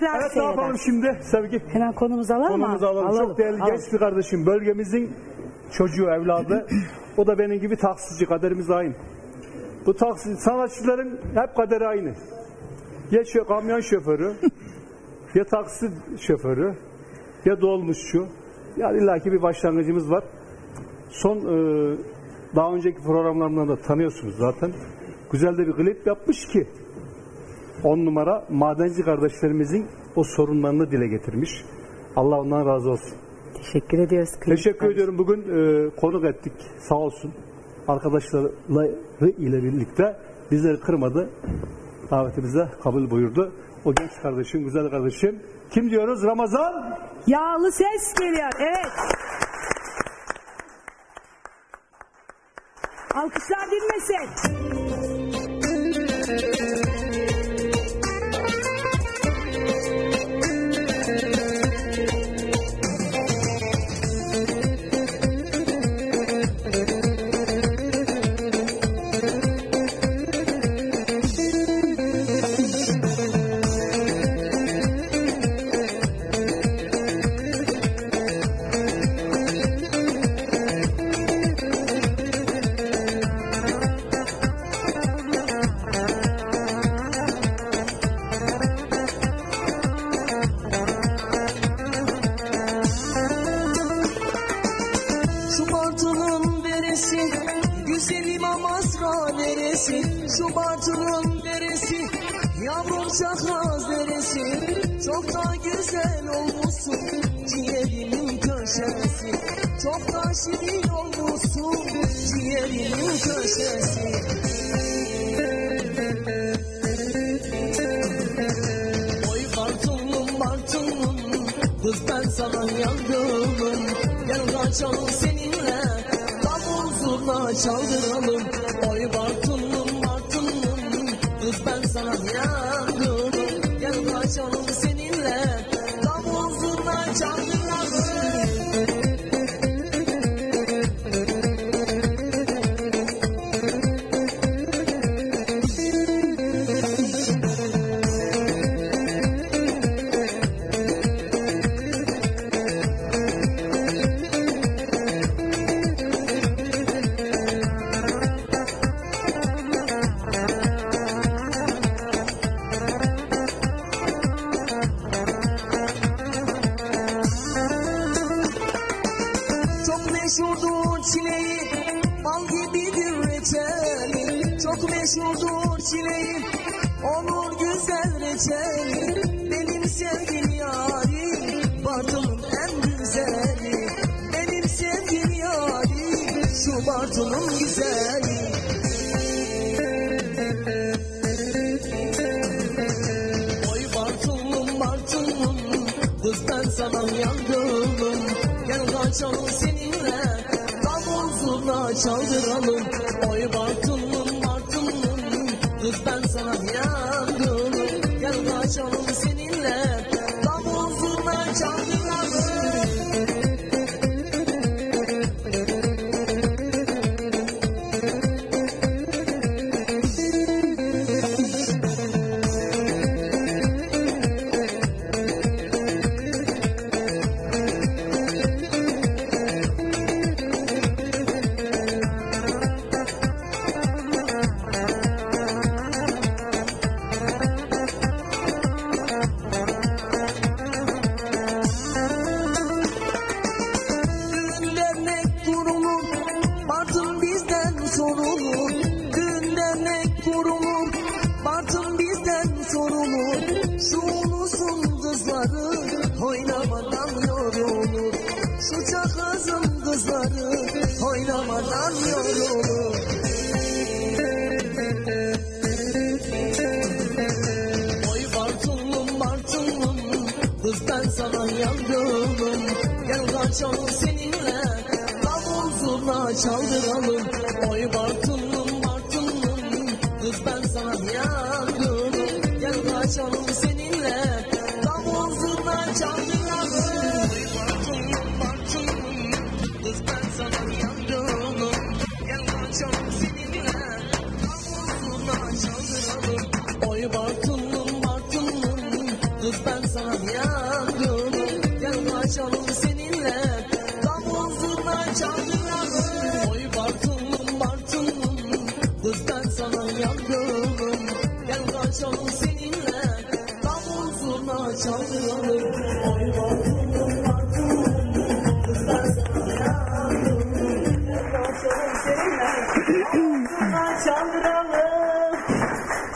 tekrar Evet ne yapalım seyreder. şimdi Sevgi? Hemen konumuzu alalım mı? Konumuzu alalım. Çok değerli genç bir kardeşim. Bölgemizin çocuğu, evladı. O da benim gibi taksici. Kaderimiz aynı. Bu taksi sanatçıların hep kaderi aynı. Ya şö kamyon şoförü, ya taksi şoförü, ya dolmuşçu. Yani illaki bir başlangıcımız var. Son e, daha önceki programlarından da tanıyorsunuz zaten. Güzel de bir klip yapmış ki 10 numara madenci kardeşlerimizin o sorunlarını dile getirmiş. Allah ondan razı olsun. Teşekkür ediyoruz. Teşekkür kardeşim. ediyorum. Bugün e, konuk ettik. Sağ olsun. Arkadaşları ile birlikte bizleri kırmadı. Davetimize kabul buyurdu. O genç kardeşim, güzel kardeşim. Kim diyoruz? Ramazan. Yağlı ses geliyor. Evet. Alkışlar dinmesin. Şu Bartın'ın deresi Yavrum Şahraz deresi. Çok da güzel olmuşsun Ciğerimin köşesi. Çok da şirin olmuşsun Ciğerimin köşesi. Oy Bartın'ım Bartın'ım Kız ben sana yandım. Gel kaçalım seninle Davul zurna çaldıralım. Oy Bartın'ım Meşhurdur çileği Olur güzel reçeli Benim sevgili yarim Bartın'ın en güzeli. Benim sevgili yarim Şu Bartın'ın güzeli. Oy Bartın'ım Bartın'ım Kız ben sana yandım Gel kaçalım seninle Davul zurna çaldıralım. Oy Bartın'ım Ben sana yandım Gel kaçalım seninle kızları Oynamadan yorulur Şu çakazın kızları Oynamadan yorulur Oy Bartın'ım Bartın'ım Kız ben sana yandım Gel kaçalım seninle Davul zurna çaldıralım. Oy Bartın'ım Bartın'ım Kız ben sana yandım Gel kaçalım seninle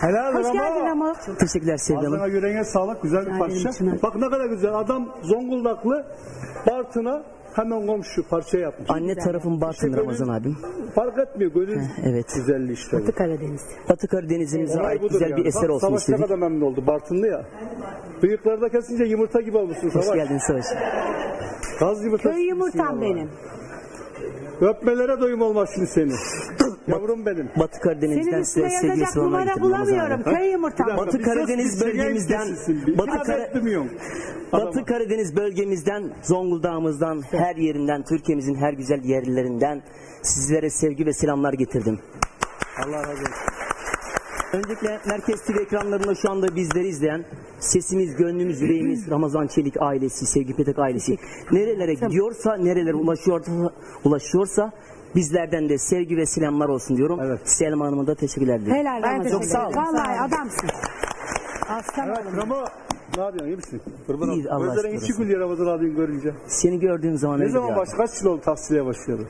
Helal Hoş geldin ama. Çok teşekkürler Sevda Hanım. Ağzına yüreğine sağlık. Güzel bir parça. içine. Bak ne kadar güzel. Adam Zonguldaklı Bartın'a hemen komşu parça yapmış. Anne tarafım Bartın İşte Ramazan gönül- abim. Fark etmiyor. Gönül evet. güzelliği işte. Batı Karadeniz. Batı Karadeniz'imize Olay ait güzel yani. bir eser Bak, olsun Savaş ne istedik. kadar memnun oldu. Bartınlı ya. Bıyıklarda kesince yumurta gibi olmuşsun Hoş Savaş. geldin Savaş. Gaz yumurtası Köy yumurtam benim. Öpmelere doyum olmaz şimdi seni. Yavrum benim. Batı Karadeniz'den size sevgili numara getirdim bulamıyorum. Köy yumurtam. Batı Karadeniz bölgemizden- Batı Kara-. Batı Karadeniz bölgemizden, Zonguldak'ımızdan, her yerinden, Türkiye'mizin her güzel yerlerinden sizlere sevgi ve selamlar getirdim. Allah razı olsun. Öncelikle Merkez TV ekranlarında şu anda bizleri izleyen sesimiz, gönlümüz, yüreğimiz Ramazan Çelik ailesi, Sevgi Petek ailesi nerelere gidiyorsa, nerelere ulaşıyorsa, ulaşıyorsa bizlerden de sevgi ve selamlar olsun diyorum. Evet. Selma Hanım'a da teşekkürler diliyorum. Helal Ben Ramazan. teşekkür Vallahi ederim. Vallahi adamsın. Aslan Evet. Ramo ne yapıyorsun iyi misin? Kurban İyi. Allah Gözlerin aşkına içi gülüyor Ramazan abini görünce. Seni gördüğüm zaman Ne zaman baş, kaç yıl oldu taksiliğe başladı?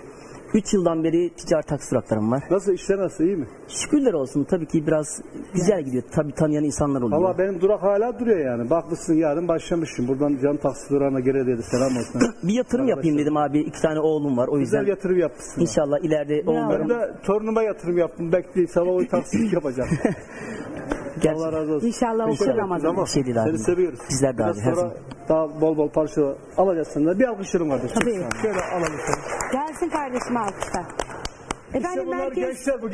3 yıldan beri ticaret taksi duraklarım var. Nasıl işler nasıl iyi mi? Şükürler olsun tabii ki biraz güzel gidiyor. Tabii tanıyan insanlar oluyor. Valla benim durak hala duruyor yani. Bakmışsın yarın başlamışım. Buradan can taksi durağına gere dedi selam olsun. Bir yatırım yapayım dedim abi. İki tane oğlum var o Güzel yüzden. yatırım yapmışsın. İnşallah ileride Ben oğullarım de torunuma yatırım yaptım. Bekleyip sabah o taksilik yapacağım. Gerçi- Allah razı olsun. İnşallah okur İnşallah. Ramazan. Tamam. Bir şey değil abi. Seni seviyoruz. Bizler de Biraz abi, her sonra zaman. daha bol bol parça alacağız senden. Bir alkışlarım vardır. Tabii. Şöyle alalım seni. Gelsin kardeşim alkışlar. Efendim bunlar merkez gençler bu genç